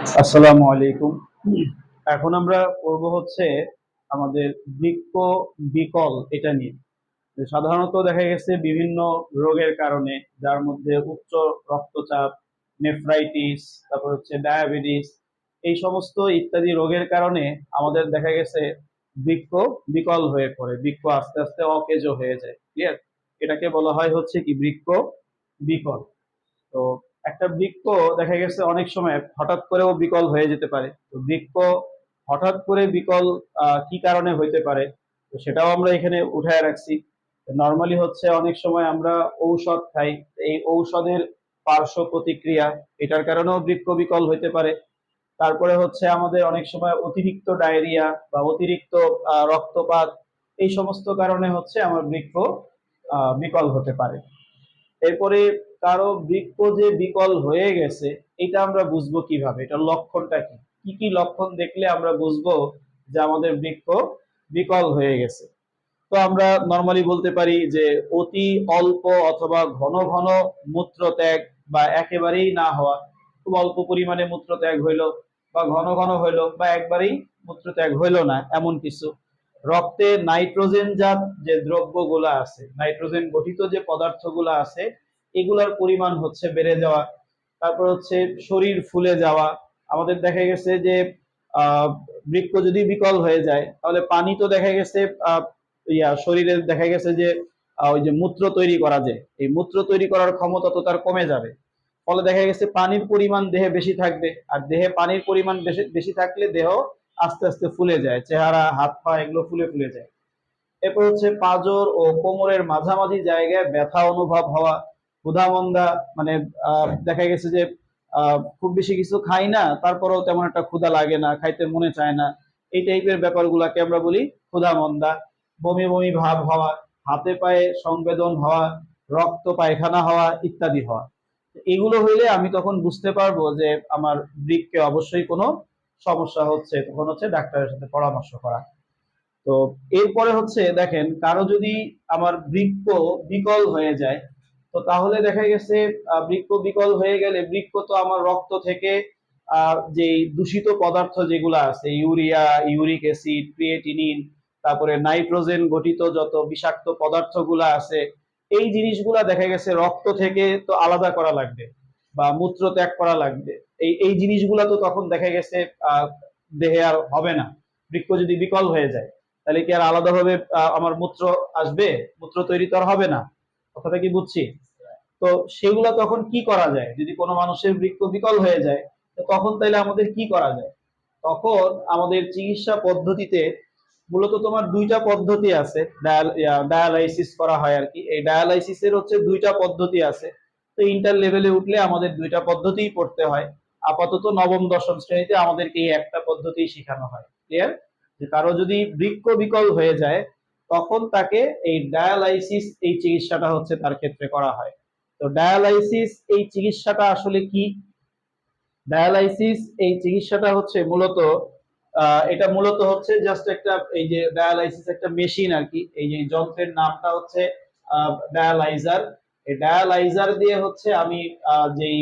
আসসালামু আলাইকুম। এখন আমরা পড়ব হচ্ছে আমাদের বৃক্ষ বিকল এটা নিয়ে। সাধারণত দেখা গেছে বিভিন্ন রোগের কারণে, যার মধ্যে উচ্চ রক্তচাপ, নেফ্রাইটিস, তারপর হচ্ছে ডায়াবেটিস, এই সমস্ত ইত্যাদি রোগের কারণে আমাদের দেখা গেছে বৃক্ষ বিকল হয়ে পড়ে বৃক্ষ আস্তে আস্তে অকেজ হয়ে যায় ক্লিয়ার এটাকে বলা হয় হচ্ছে কি বৃক্ষ বিকল। তো একটা বৃক্ষ দেখা গেছে অনেক সময় হঠাৎ করেও বিকল হয়ে যেতে পারে। তো বৃক্ষ হঠাৎ করে বিকল কি কারণে হইতে পারে? তো সেটাও আমরা এখানে উঠায় রাখছি। নর্মালি হচ্ছে অনেক সময় আমরা ঔষধ খাই। এই ঔষধের পার্শ্ব প্রতিক্রিয়া, এটার কারণেও বৃক্ষ বিকল হইতে পারে। তারপরে হচ্ছে আমাদের অনেক সময় অতিরিক্ত ডায়রিয়া বা অতিরিক্ত রক্তপাত, এই সমস্ত কারণে হচ্ছে আমার বৃক্ষ বিকল হতে পারে। এরপরে কারও বৃক্ষ যে বিকল হয়ে গেছে, এটা আমরা বুঝব কীভাবে? এটার লক্ষণটা কি? কি কি লক্ষণ দেখলে আমরা বুঝব যে আমাদের বৃক্ষ বিকল হয়ে গেছে? তো আমরা নর্মালি বলতে পারি যে অতি অল্প অথবা ঘন ঘন মূত্র ত্যাগ বা একেবারেই না হওয়া, খুব অল্প পরিমাণে মূত্র ত্যাগ হইল বা ঘন ঘন হইল বা একবারেই মূত্র ত্যাগ হইল না, এমন কিছু। রক্তে নাইট্রোজেন জাত যে দ্রব্যগুলা আছে, নাইট্রোজেন গঠিত যে পদার্থগুলো আছে এগুলার পরিমাণ হচ্ছে বেড়ে যাওয়া। তারপর হচ্ছে শরীর ফুলে যাওয়া। আমাদের দেখা গেছে যে বৃক্ক যদি বিকল হয়ে যায়, তাহলে পানি তো দেখা গেছে ইয়া, শরীরে দেখা গেছে যে ওই যে মূত্র তৈরি করা যায় এই মূত্র তৈরি করার ক্ষমতা তো তার কমে যাবে। ফলে দেখা গেছে পানির পরিমাণ দেহে বেশি থাকবে, আর দেহে পানির পরিমাণ বেশি বেশি থাকলে দেহ আস্তে আস্তে ফুলে যায়, চেহারা, হাত পা এগুলো ফুলে ফুলে যায়। এরপর হচ্ছে পাজর ও কোমরের মাঝামাঝি জায়গায় ব্যথা অনুভব হওয়া ক্ষুধামন্দা মানে আহ, দেখা গেছে যে আহ, খুব বেশি কিছু খাই না তারপরেও তেমন একটা ক্ষুধা লাগে না খাইতে মনে চায় না। এই টাইপের ব্যাপারগুলোকে আমরা বলি ক্ষুধামন্দা। বমি বমি ভাব হওয়া হাতে পায়ে সংবেদন হওয়া রক্ত পায়খানা হওয়া ইত্যাদি হওয়া। এগুলো হইলে আমি তখন বুঝতে পারব যে আমার বৃক্কে অবশ্যই কোনো সমস্যা হচ্ছে তখন হচ্ছে ডাক্তারের সাথে পরামর্শ করা। তো এরপরে হচ্ছে দেখেন কারও যদি আমার বৃক্ক বিকল হয়ে যায় তো তাহলে দেখা গেছে বৃক্ক বিকল হয়ে গেলে, বৃক্ক তো আমার রক্ত থেকে যে দূষিত পদার্থ যেগুলো আছে, ইউরিয়া, ইউরিক অ্যাসিড ক্রিয়েটিনিন তারপরে নাইট্রোজেন গঠিত যত বিষাক্ত পদার্থগুলো আছে, এই জিনিসগুলা দেখা গেছে রক্ত থেকে তো আলাদা করা লাগবে বা মূত্র ত্যাগ করা লাগবে। এই এই জিনিসগুলা তো তখন দেখা গেছে দেহে আর হবে না। বৃক্ষ যদি বিকল হয়ে যায়, তাহলে কি আর আলাদাভাবে আমার মূত্র আসবে? মূত্র তৈরি তো আর হবে না। কথাটা কি বুঝছি? তো সেগুলা তখন কি করা যায়? যদি কোনো মানুষের বৃক্ক বিকল হয়ে যায় তখন তাইলে আমাদের কি করা যায়? তখন আমাদের চিকিৎসা পদ্ধতিতে মূলত তোমার দুইটা পদ্ধতি আছে ডায়ালাইসিস করা হয় আর কি। এই ডায়ালাইসিসের হচ্ছে দুইটা পদ্ধতি আছে। তো ইন্টার লেভেলে উঠলে আমাদের দুইটা পদ্ধতিই পড়তে হয়। আপাতত নবম, দশম শ্রেণীতে আমাদেরকে এই একটা পদ্ধতি শেখানো হয়। ক্লিয়ার যে কারও যদি বৃক্ক বিকল হয়ে যায় তখন তাকে এই ডায়ালাইসিস এই চিকিৎসাটা হচ্ছে তার ক্ষেত্রে করা হয়। তো ডায়ালাইসিস এই চিকিৎসাটা আসলে কি? ডায়ালাইসিস এই চিকিৎসাটা হচ্ছে মূলত এটা মূলত হচ্ছে জাস্ট একটা এই যে ডায়ালাইসিস একটা মেশিন আর কি। এই যে যন্ত্রের নামটা হচ্ছে ডায়ালাইজার। এই ডায়ালাইজার দিয়ে হচ্ছে আমি যেই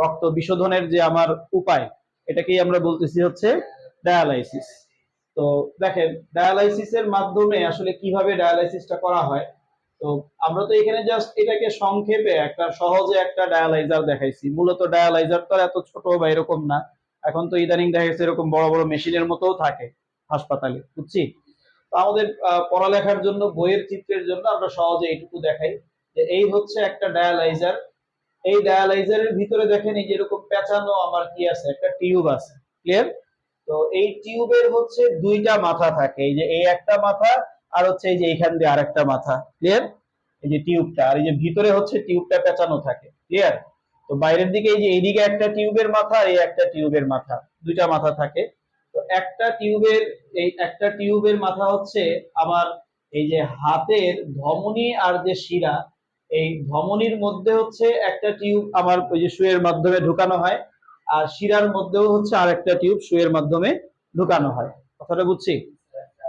রক্ত বিশোধনের যে আমার উপায়, এটাকেই আমরা বলতেছি হচ্ছে ডায়ালাইসিস। তো দেখেন ডায়ালাইসিসের মাধ্যমে আসলে কীভাবে ডায়ালাইসিসটা করা হয়? তো আমরা তো এখানে জাস্ট এটাকে সংক্ষেপে একটা সহজে একটা ডায়ালাইজার দেখাইছি। মূলত ডায়ালাইজার তো এত ছোট বা এরকম না। এখন তো ইদানিং দেখা গেছে এরকম বড় বড় মেশিনের মতোও থাকে হাসপাতালে, বুঝছি? তো আমাদের পড়ালেখার জন্য, বইয়ের চিত্রের জন্য আমরা সহজে এইটুকু দেখাই যে এই হচ্ছে একটা ডায়ালাইজার এই ডায়ালাইজারের ভিতরে দেখেন এই যে এরকম পেঁচানো আমার কি আছে? একটা টিউব আছে। ক্লিয়ার তো এই টিউবের হচ্ছে দুইটা মাথা থাকে। এই যে এই একটা মাথা আর হচ্ছে এই যে এইখান দিয়ে আরেকটা মাথা। ক্লিয়ার এই যে টিউবটা। আর এই যে ভিতরে হচ্ছে টিউবটা পেঁচানো থাকে। ক্লিয়ার তো বাইরের দিকে এই যে এইদিকে একটা টিউবের মাথা আর এই একটা টিউবের মাথা। দুইটা মাথা থাকে। তো একটা টিউবের, এই একটা টিউবের মাথা হচ্ছে আমার এই যে হাতের ধমনী আর যে শিরা, এই ধমনীর মধ্যে হচ্ছে একটা টিউব আমার ওই যে সুয়ের মাধ্যমে ঢুকানো হয়। আর শিরার মধ্যেও হচ্ছে আরেকটা টিউব সুয়ের মাধ্যমে ঢুকানো হয়। কথাটা বুঝছি?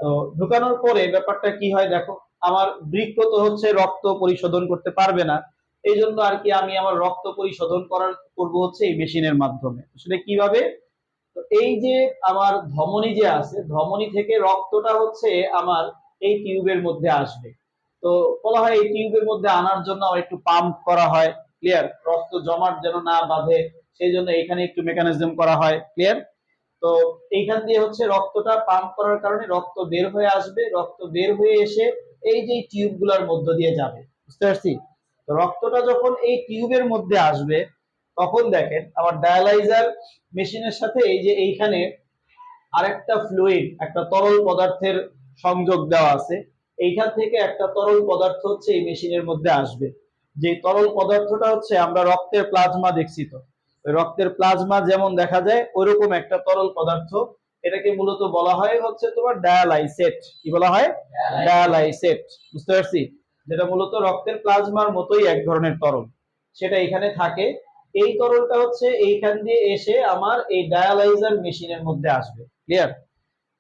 তো ঢুকানোর পরে ব্যাপারটা কি হয় দেখো, আমার বৃক্ক তো হচ্ছে রক্ত পরিশোধন করতে পারবে না। এই জন্য আর কি আমি আমার রক্ত পরিশোধন করার, করব হচ্ছে এই মেশিনের মাধ্যমে। আসলে কীভাবে? তো এই যে আমার ধমনী যে আছে, ধমনী থেকে রক্তটা হচ্ছে আমার এই টিউবের মধ্যে আসবে। তো বলা হয় এই টিউবের মধ্যে আনার জন্য একটু পাম্প করা হয়, ক্লিয়ার? রক্ত জমাট যেন না বাঁধে। সেই জন্য এখানে একটু মেকানিজম করা হয় ক্লিয়ার তো এইখান দিয়ে হচ্ছে রক্তটা পাম্প করার কারণে রক্ত বের হয়ে আসবে, রক্ত বের হয়ে এসে এই যে টিউবগুলার মধ্য দিয়ে যাবে, বুঝতে পারছি? তো রক্তটা যখন এই টিউবের মধ্যে আসবে, তখন দেখেন আমার ডায়ালাইজার মেশিনের সাথে এই যে এইখানে আরেকটা ফ্লুইড একটা তরল পদার্থের সংযোগ দেওয়া আছে, এইখান থেকে একটা তরল পদার্থ হচ্ছে এই মেশিনের মধ্যে আসবে। যে তরল পদার্থটা হচ্ছে আমরা রক্তের প্লাজমা দেখছি তো রক্তের প্লাজমা যেমন দেখা যায় ওইরকম একটা তরল পদার্থ। এটাকে মূলত বলা হয় হচ্ছে তোমার ডায়ালাইসেট। কি বলা হয়? ডায়ালাইসেট। বুঝতে পারছি? যেটা মূলত রক্তের প্লাজমার মতোই এক ধরনের তরল। সেটা এখানে থাকে। এই তরলটা হচ্ছে এইখান দিয়ে এসে আমার এই ডায়ালাইজার মেশিনের মধ্যে আসবে। ক্লিয়ার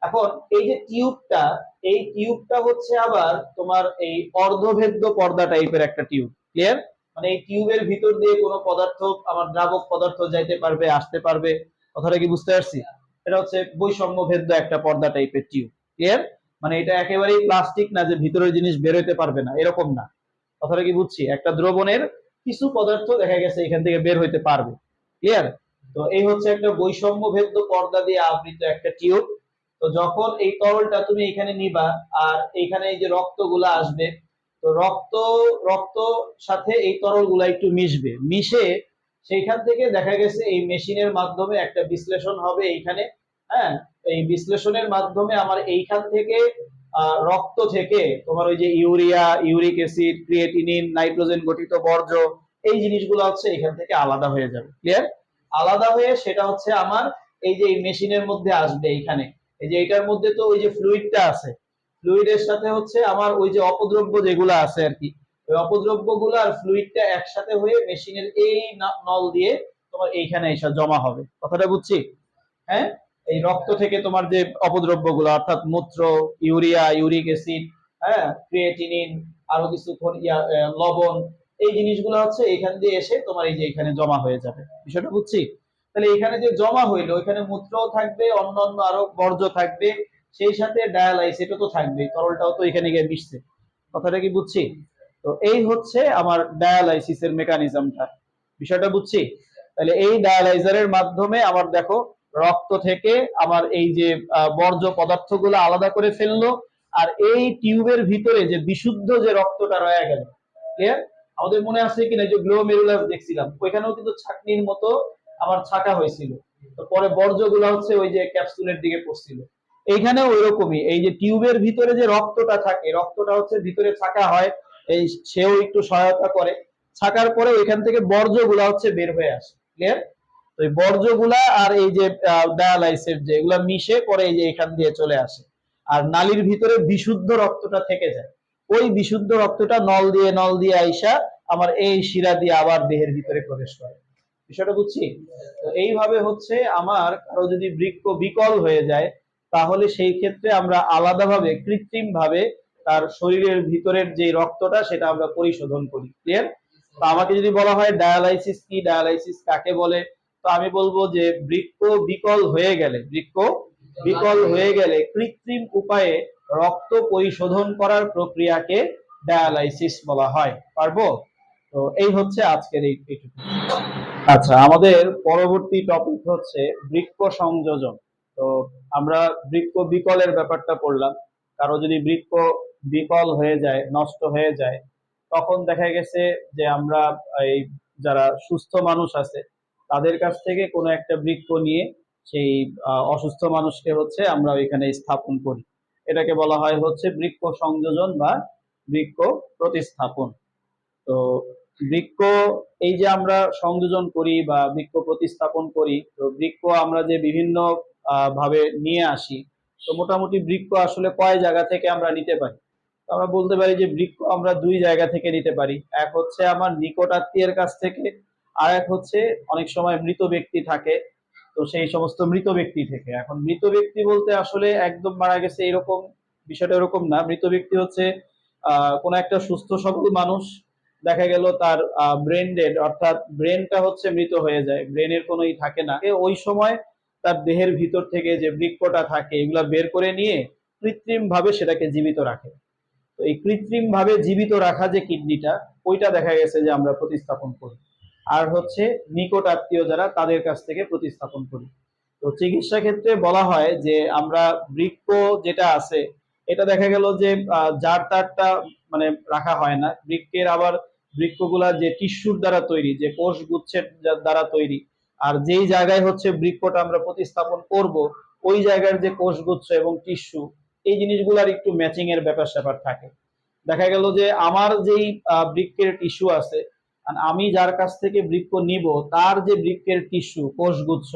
এখন এই যে টিউবটা এই টিউবটা হচ্ছে আবার তোমার এই অর্ধভেদ্য পর্দা টাইপের একটা টিউব। ক্লিয়ার মানে এই টিউবের ভিতর দিয়ে কোনো পদার্থ, আমার দ্রাবক পদার্থ যাইতে পারবে, আসতে পারবে, কথাটা কি বুঝতে পারছি? এটা হচ্ছে বৈষম্য ভেদ্য একটা পর্দা টাইপের টিউব ক্লিয়ার মানে এটা একেবারেই প্লাস্টিক না যে ভিতরের জিনিস বেরোতে পারবে না, এরকম না। কথাটা কি বুঝছি? একটা দ্রবণের কিছু পদার্থ দেখা গেছে এখান থেকে বের হইতে পারবে ক্লিয়ার তো এই হচ্ছে একটা বৈষম্য ভেদ্য পর্দা দিয়ে আবৃত একটা টিউব তো যখন এই তরলটা তুমি এখানে নিবা, আর এখানে এই যে রক্তগুলা আসবে তো রক্ত রক্ত সাথে এই তরলগুলা একটু মিশবে। মিশে সেইখান থেকে দেখা গেছে এই মেশিনের মাধ্যমে একটা বিশ্লেষণ হবে এইখানে। হ্যাঁ এই বিশ্লেষণের মাধ্যমে আমার এইখান থেকে রক্ত থেকে তোমার ওই যে urea, uric acid, creatinine, nitrogen গঠিত বর্জ্য, এই জিনিসগুলো হচ্ছে এখান থেকে আলাদা হয়ে যাবে। ক্লিয়ার আলাদা হয়ে সেটা হচ্ছে আমার এই যে এই মেশিনের মধ্যে আসবে এইখানে। এই যে এটার মধ্যে তো ওই যে ফ্লুইডটা আছে ফ্লুইডের সাথে হচ্ছে আমার ওই যে অপদ্রব্য যেগুলো আছে আর কি, ওই অপদ্রব্যগুলো আর ফ্লুইডটা একসাথে হয়ে মেশিনের এই নল দিয়ে তোমার এইখানে এসে জমা হবে। কথাটা বুঝছি? হ্যাঁ? এই রক্ত থেকে তোমার যে অপদ্রব্যগুলো অর্থাৎ মূত্র, ইউরিয়া ইউরিক অ্যাসিড হ্যাঁ? ক্রিয়েটিনিন আরও কিছু লবণ, এই জিনিসগুলো হচ্ছে এখান দিয়ে এসে তোমার এই যে এখানে জমা হয়ে যাবে। বিষয়টা বুঝছি? তাহলে এখানে যে জমা হইল, এখানে মূত্রও থাকবে অন্য অন্য আরও বর্জ্য থাকবে সেই সাথে ডায়ালাইস এটা তো থাকবে তরলটাও তো এখানে গিয়ে মিশছে। কথাটা কি বুঝছি? তো এই হচ্ছে আমার ডায়ালাইসিসের মেকানিজমটা বিষয়টা বুঝছি? তাহলে এই ডায়ালাইজারের মাধ্যমে আমার দেখো, রক্ত থেকে আমার এই যে বর্জ্য পদার্থগুলো আলাদা করে ফেলল, আর এই টিউবের ভিতরে যে বিশুদ্ধ যে রক্তটা রয়ে গেল ক্লিয়ার আমাদের মনে আছে কিনা যে গ্লোমেরুলাস দেখছিলাম, ওইখানেও কিন্তু ছাকনির মতো আমার ছাকা হয়েছিল। তো পরে বর্জ্যগুলো হচ্ছে ওই যে ক্যাপসুলের দিকে পড়ছিল। এইখানে ওইরকমই এই যে টিউবের ভিতরে যে রক্তটা থাকে, রক্তটা হচ্ছে ভিতরে ছাকা হয়, এই সেও একটু সহায়তা করে। ছাকার পরে ওইখান থেকে বর্জ্যগুলা হচ্ছে বের হয়ে আসে ক্লিয়ার তো এই বর্জ্যগুলা আর এই যে ডায়ালাইসের যে এগুলা মিশে পরে এই যে এখান দিয়ে চলে আসে। আর নালীর ভিতরে বিশুদ্ধ রক্তটা থেকে যায়। ওই বিশুদ্ধ রক্তটা নল দিয়ে নল দিয়ে আইসা আমার এই শিরা দিয়ে আবার দেহের ভিতরে প্রবেশ করে। বিষয়টা বুঝছি? তো এইভাবে হচ্ছে আমার কারও যদি বৃক্ক বিকল হয়ে যায় তাহলে সেই ক্ষেত্রে আমরা আলাদাভাবে কৃত্রিম ভাবে তার শরীরের ভিতরের যে রক্তটা, সেটা আমরা পরিশোধন করি। ক্লিয়ার তো আমাকে যদি বলা হয় ডায়ালাইসিস কি, ডায়ালাইসিস কাকে বলে? তো আমি বলব যে বৃক্ষ বিকল হয়ে গেলে বৃক্ষ বিকল হয়ে গেলে কৃত্রিম উপায়ে রক্ত পরিশোধন করার প্রক্রিয়াকে ডায়ালাইসিস বলা হয়। পারব? তো এই হচ্ছে আজকের এই আচ্ছা আমাদের পরবর্তী টপিক হচ্ছে বৃক্ষ সংযোজন। তো আমরা বৃক্ষ বিকলের ব্যাপারটা পড়লাম। কারও যদি বৃক্ষ বিকল হয়ে যায়, নষ্ট হয়ে যায়, তখন দেখা গেছে যে আমরা এই যারা সুস্থ মানুষ আছে, তাদের কাছ থেকে কোনো একটা বৃক্ষ নিয়ে সেই অসুস্থ মানুষকে হচ্ছে আমরা ওইখানে স্থাপন করি। এটাকে বলা হয় হচ্ছে বৃক্ষ সংযোজন বা বৃক্ষ প্রতিস্থাপন। তো বৃক্ষ এই যে আমরা সংযোজন করি বা বৃক্ষ প্রতিস্থাপন করি, তো বৃক্ষ আমরা যে বিভিন্ন ভাবে নিয়ে আসি। তো মোটামুটি বৃক্ষ আসলে কয় জায়গা থেকে আমরা নিতে পারি? আমরা বলতে পারি যে বৃক্ষ আমরা দুই জায়গা থেকে নিতে পারি। এক হচ্ছে আমার নিকট আত্মীয়ের কাছ থেকে, আর এক হচ্ছে অনেক সময় মৃত ব্যক্তি থাকে। তো সেই সমস্ত মৃত ব্যক্তি থেকে। এখন মৃত ব্যক্তি বলতে আসলে একদম মারা গেছে এরকম, বিষয়টা এরকম না। মৃত ব্যক্তি হচ্ছে কোনো একটা সুস্থ সবল মানুষ। দেখা গেল তার ব্রেন ডেড অর্থাৎ ব্রেনটা হচ্ছে মৃত হয়ে যায়। ব্রেনের কোনো ই থাকে না। ওই সময় তার দেহের ভিতর থেকে যে বৃক্ষটা থাকে, এগুলা বের করে নিয়ে কৃত্রিম ভাবে সেটাকে জীবিত রাখে। তো এই কৃত্রিম ভাবে জীবিত রাখা যে কিডনিটা, ওইটা দেখা গেছে যে আমরা প্রতিস্থাপন করি। আর হচ্ছে নিকট আত্মীয় যারা, তাদের কাছ থেকে প্রতিস্থাপন করি। তো চিকিৎসা ক্ষেত্রে বলা হয় যে আমরা বৃক্ক যেটা আছে, এটা দেখা গেল যে যার তারটা মানে রাখা হয় না। বৃক্কের আবার বৃক্ষগুলা যে টিস্যুর দ্বারা তৈরি, যে কোষ গুচ্ছের দ্বারা তৈরি আর যেই জায়গায় হচ্ছে বৃক্ষটা আমরা প্রতিস্থাপন করব ওই জায়গার যে কোষগুচ্ছ এবং টিস্যু এই জিনিসগুলার একটু ম্যাচিং এর ব্যাপার স্যাপার থাকে। দেখা গেল যে আমার যেই আহ, বৃক্কের টিস্যু আছে আমি যার কাছ থেকে বৃক্ষ নিব তার যে বৃক্ষের টিস্যু কোষগুচ্ছ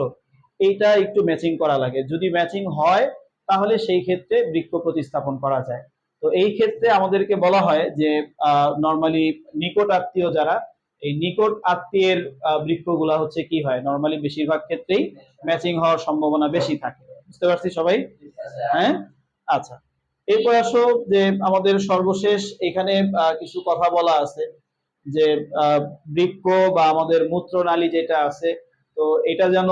এইটা একটু ম্যাচিং করা লাগে। যদি ম্যাচিং হয় তাহলে সেই ক্ষেত্রে বৃক্ষ প্রতিস্থাপন করা যায়। তো এই ক্ষেত্রে আমাদেরকে বলা হয় যে নর্মালি নিকট আত্মীয় যারা এই নিকট আত্মীয়ের বৃক্ষগুলা হচ্ছে কি হয়? নর্মালি বেশিরভাগ ক্ষেত্রেই ম্যাচিং হওয়ার সম্ভাবনা বেশি থাকে। বুঝতে পারছি সবাই? হ্যাঁ? আচ্ছা। এরপর আসো যে আমাদের সর্বশেষ এখানে কিছু কথা বলা আছে যে বৃক্ক বা আমাদের মূত্রনালী যেটা আছে, তো এটা যেন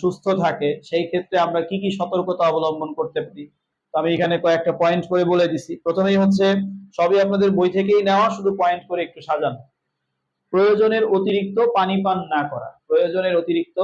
সুস্থ থাকে, সেই ক্ষেত্রে আমরা কি কি সতর্কতা অবলম্বন করতে পারি? তো আমি এখানে কয়েকটা পয়েন্ট করে বলে দিছি। প্রথমেই হচ্ছে, সবই আপনাদের বই থেকেই নেওয়া, শুধু পয়েন্ট করে একটু সাজানো। প্রয়োজনের অতিরিক্ত পানি পান না করা। প্রয়োজনের অতিরিক্ত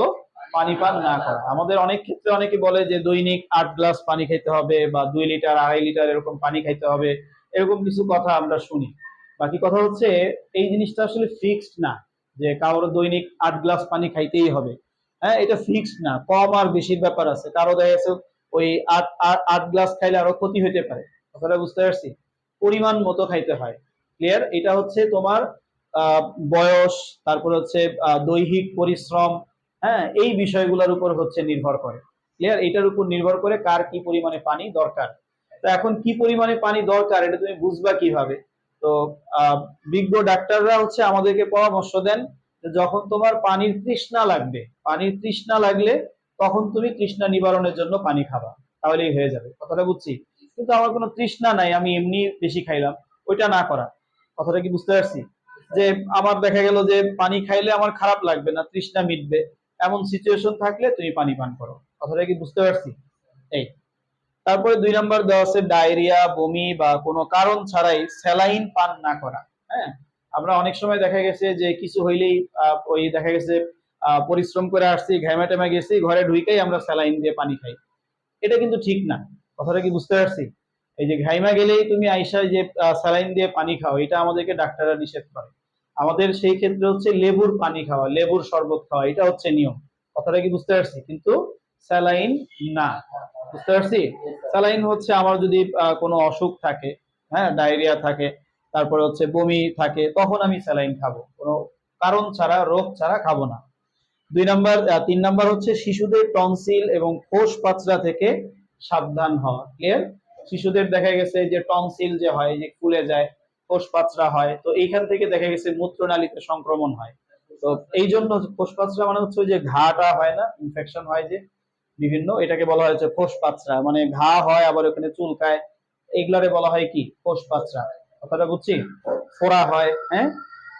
পানি পান না করা। আমাদের অনেক ক্ষেত্রে অনেকে বলে যে, দৈনিক আট গ্লাস পানি খেতে হবে বা দুই লিটার, আড়াই লিটার এরকম পানি খাইতে হবে। এরকম কিছু কথা আমরা শুনি। বাকি কথা হচ্ছে, এই জিনিসটা আসলে ফিক্সড না, যে কারোর দৈনিক আট গ্লাস পানি খাইতেই হবে। হ্যাঁ এটা ফিক্সড না, কম আর বেশির ব্যাপার আছে। কারও দেখা গেছে, ওই আট, আট- গ্লাস খাইলে আরও ক্ষতি হতে পারে। কথাটা বুঝতে পারছি? পরিমাণ মতো খাইতে হয়। ক্লিয়ার এটা হচ্ছে তোমার বয়স, তারপর হচ্ছে দৈহিক পরিশ্রম হ্যাঁ এই বিষয়গুলোর উপর হচ্ছে নির্ভর করে। ক্লিয়ার এটার উপর নির্ভর করে কার কি পরিমাণে পানি দরকার। তো এখন কি পরিমাণে পানি দরকার, এটা তুমি বুঝবা কীভাবে? তো বিজ্ঞ ডাক্তাররা হচ্ছে আমাদেরকে পরামর্শ দেন যখন তোমার পানির তৃষ্ণা লাগবে, পানির তৃষ্ণা লাগলে তখন তুমি তৃষ্ণা নিবারণের জন্য পানি খাবা। তাহলেই হয়ে যাবে। কথাটা বুঝছি? কিন্তু আমার কোনো তৃষ্ণা নাই, আমি এমনি বেশি খাইলাম, ওইটা না করা। কথাটা কি বুঝতে পারছি? যে আমার দেখা গেল যে পানি খাইলে আমার খারাপ লাগবে না, তৃষ্ণা মিটবে। এমন সিচুয়েশন থাকলে তুমি পানি পান করো। কথাটা কি বুঝতে পারছি? এই। তারপরে দুই নাম্বার দেওয়া আছে, ডায়রিয়া, বমি বা কোনো কারণ ছাড়াই স্যালাইন পান না করা। হ্যাঁ? আমরা অনেক সময় দেখা গেছে যে কিছু হইলেই ওই দেখা গেছে পরিশ্রম করে আসছি, ঘামে টেমে গেছি, ঘরে ঢুইকেই আমরা স্যালাইন দিয়ে পানি খাই। এটা কিন্তু ঠিক না। কথাটা কি বুঝতে পারছি? এই যে ঘাইমা গেলেই তুমি আইসা যে স্যালাইন দিয়ে পানি খাও, এটা আমাদেরকে ডাক্তাররা নিষেধ করে। আমাদের সেই ক্ষেত্রে হচ্ছে লেবুর পানি খাওয়া, লেবুর শরবত খাওয়া, এটা হচ্ছে নিয়ম। কথাটা কি বুঝতে পারছি? কিন্তু স্যালাইন না। বুঝতে পারছি? স্যালাইন হচ্ছে আমার যদি কোনো অসুখ থাকে হ্যাঁ ডায়রিয়া থাকে, তারপরে হচ্ছে বমি থাকে, তখন আমি স্যালাইন খাব। কোনো কারণ ছাড়া, রোগ ছাড়া খাব না। দুই নাম্বার তিন নাম্বার হচ্ছে শিশুদের টনসিল এবং কোষ পাচরা থেকে সাবধান হওয়া। ক্লিয়ার শিশুদের দেখা গেছে যে টনসিল যে হয়, যে ফুলে যায় কোষ পাচরা হয়। তো এইখান থেকে দেখা গেছে মূত্রনালীতে সংক্রমণ হয়। তো এই জন্য কোষ পাচরা মানে হচ্ছে যে ঘাটা হয় না ইনফেকশন হয় যে বিভিন্ন, এটাকে বলা হয়েছে কোষ পাচরা মানে ঘা হয়, আবার ওখানে চুলকায় এগুলারে বলা হয় কি? কোষ পাচরা কথাটা বুঝছি? ফোড়া হয় হ্যাঁ?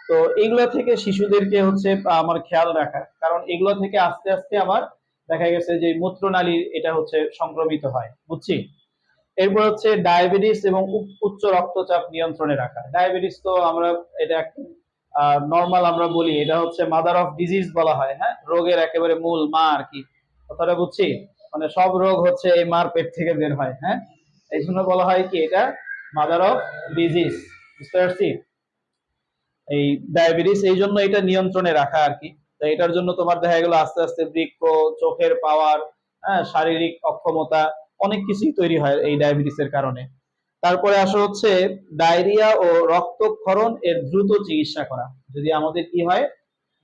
তো এগুলো থেকে শিশুদেরকে হচ্ছে আমার খেয়াল রাখা। কারণ এগুলো থেকে আস্তে আস্তে আমার দেখা গেছে যে মূত্রনালী এটা হচ্ছে সংক্রমিত হয়। বুঝছি? এরপর হচ্ছে ডায়াবেটিস এবং উচ্চ রক্তচাপ নিয়ন্ত্রণে রাখা। ডায়াবেটিস তো আমরা এটা নর্মাল আমরা বলি। এটা হচ্ছে মাদার অফ ডিজিজ বলা হয় হ্যাঁ? রোগের একেবারে মূল মা আর কি। কথাটা বুঝছি? মানে সব রোগ হচ্ছে এই মার পেট থেকে বের হয় হ্যাঁ? এই জন্য বলা হয় কি এটা? মাদার অফ ডিজিজ বুঝতে পারছি? এই ডায়াবেটিস, এই জন্য এটা নিয়ন্ত্রণে রাখা আর কি। তো এটার জন্য তোমার দেখা গেল আস্তে আস্তে বৃক্ষ, চোখের পাওয়ার হ্যাঁ? শারীরিক অক্ষমতা অনেক কিছুই তৈরি হয় এই ডায়াবেটিসের কারণে। তারপরে আসা হচ্ছে ডায়রিয়া ও রক্তক্ষরণ এর দ্রুত চিকিৎসা করা। যদি আমাদের কি হয়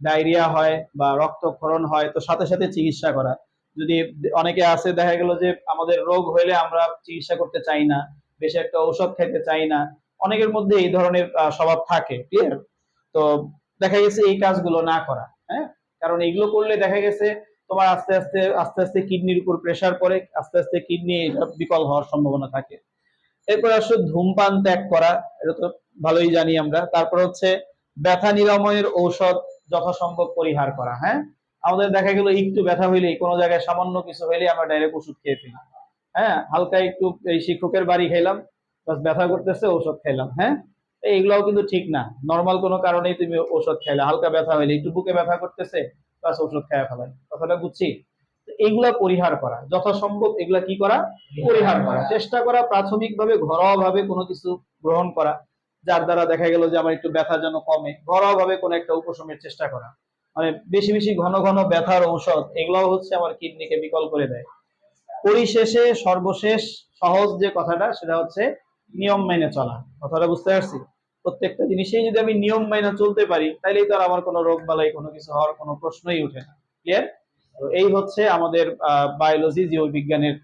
ডায়রিয়া হয় বা রক্তক্ষরণ হয়, তো সাথে সাথে চিকিৎসা করা। যদি অনেকে আছে, দেখা গেল যে আমাদের রোগ হইলে আমরা চিকিৎসা করতে চাই না, বেশি একটা ঔষধ খেতে চাই না, অনেকের মধ্যে এই ধরনের স্বভাব থাকে ক্লিয়ার তো দেখা গেছে এই কাজগুলো না করা হ্যাঁ? কারণ এগুলো করলে দেখা গেছে তোমার আস্তে আস্তে আস্তে আস্তে কিডনির উপর প্রেসার পড়ে, আস্তে আস্তে কিডনি বিকল হওয়ার সম্ভাবনা থাকে। এরপর আসলে ধূমপান ত্যাগ করা, এটা তো ভালোই জানি আমরা। তারপর হচ্ছে ব্যথা নিরাময়ের ঔষধ যথাসম্ভব পরিহার করা হ্যাঁ? আমাদের দেখা গেল একটু ব্যথা হইলেই, কোনো জায়গায় সামান্য কিছু হইলেই আমরা ডাইরেক্ট ওষুধ খেয়ে ফেলি। হ্যাঁ হালকা একটু এই শিক্ষকের বাড়ি খাইলাম, বাস ব্যথা করতেছে ওষুধ খাইলাম হ্যাঁ? এইগুলাও কিন্তু ঠিক না। নর্মাল কোনো কারণেই তুমি ওষুধ খাইলে, হালকা ব্যথা হইলে। একটু বুকে ব্যথা করতেছে বাস ওষুধ খাইয়া ফেলাই কথাটা বুঝছি? তো এইগুলা পরিহার করা। যথাসম্ভব এগুলা কি করা? পরিহার করা। চেষ্টা করা, প্রাথমিকভাবে ঘরোয়া ভাবে কোনো কিছু গ্রহণ করা, যার দ্বারা দেখা গেল যে আমার একটু ব্যথা যেন কমে। ঘরোয়া ভাবে কোনো একটা উপশমের চেষ্টা করা। মানে বেশি বেশি ঘন ঘন ব্যথার ঔষধ, এগুলাও হচ্ছে আমার কিডনিকে বিকল করে দেয়। পরিশেষে সর্বশেষ সহজ যে কথাটা, সেটা হচ্ছে নিয়ম মেনে চলা। কথাটা বুঝতে পারছি? প্রত্যেকটা জিনিসেই যদি আমি নিয়ম মাইনা চলতে পারি, তাইলেই তো আর আমার কোনো রোগ বালাই কোনো কিছু হওয়ার কোনো প্রশ্নই উঠে না। ক্লিয়ার তো এই হচ্ছে আমাদের বায়োলজি জীববিজ্ঞানের